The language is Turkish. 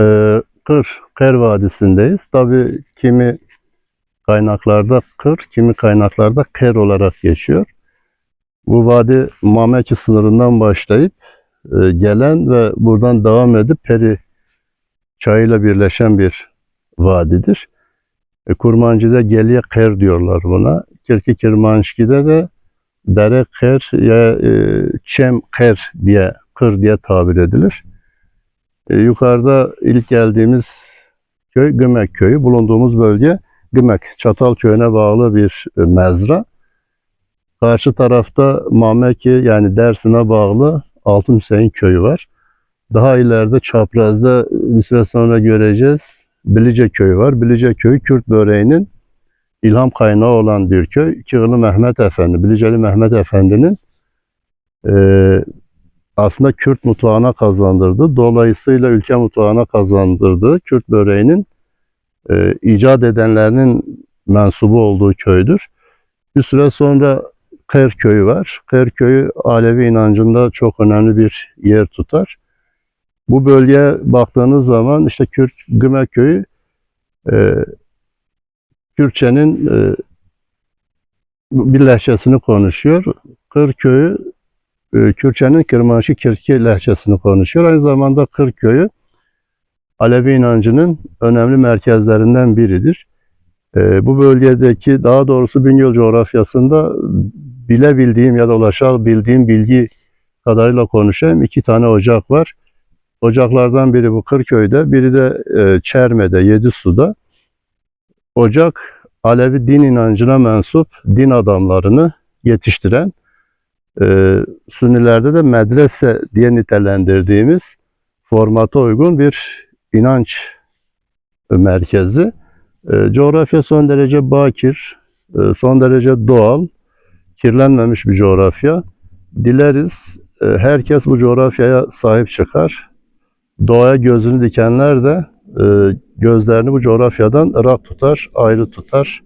Ee, Kır, Kır Vadisi'ndeyiz. Tabii kimi kaynaklarda Kır, kimi kaynaklarda Ker olarak geçiyor. Bu vadi Mameki sınırından başlayıp e, gelen ve buradan devam edip Peri çayıyla birleşen bir vadidir. E, Kurmancı'da Geliye Ker diyorlar buna. Kirki Kirmanşki'de de Dere Ker ya e, Çem Ker diye Kır diye tabir edilir. E, yukarıda ilk geldiğimiz köy Gümek köyü. Bulunduğumuz bölge Gümek, Çatal köyüne bağlı bir e, mezra. Karşı tarafta Mameki yani Dersim'e bağlı Altın Hüseyin köyü var. Daha ileride çaprazda bir süre sonra göreceğiz. Bilice köyü var. Bilice köyü Kürt böreğinin ilham kaynağı olan bir köy. Kığılı Mehmet Efendi, Biliceli Mehmet Efendi'nin eee, aslında Kürt mutfağına kazandırdı. Dolayısıyla ülke mutfağına kazandırdığı Kürt böreğinin eee, icat edenlerinin mensubu olduğu köydür. Bir süre sonra Kır köyü var. Kır köyü Alevi inancında çok önemli bir yer tutar. Bu bölgeye baktığınız zaman işte Kürt Güme köyü e, Kürtçenin e, bir lehçesini konuşuyor. Kır köyü e, Kürtçenin Kırmanşı Kirki lehçesini konuşuyor. Aynı zamanda Kır köyü Alevi inancının önemli merkezlerinden biridir. E, bu bölgedeki daha doğrusu Bingöl coğrafyasında bilebildiğim ya da ulaşabildiğim bilgi kadarıyla konuşayım. iki tane ocak var. Ocaklardan biri bu Kırköy'de, biri de e, Çerme'de, Yedisu'da. Ocak, Alevi din inancına mensup din adamlarını yetiştiren, e, Sünnilerde de medrese diye nitelendirdiğimiz formata uygun bir inanç merkezi. E, coğrafya son derece bakir, e, son derece doğal, kirlenmemiş bir coğrafya. Dileriz e, herkes bu coğrafyaya sahip çıkar. Doğaya gözünü dikenler de e, gözlerini bu coğrafyadan ırak tutar, ayrı tutar.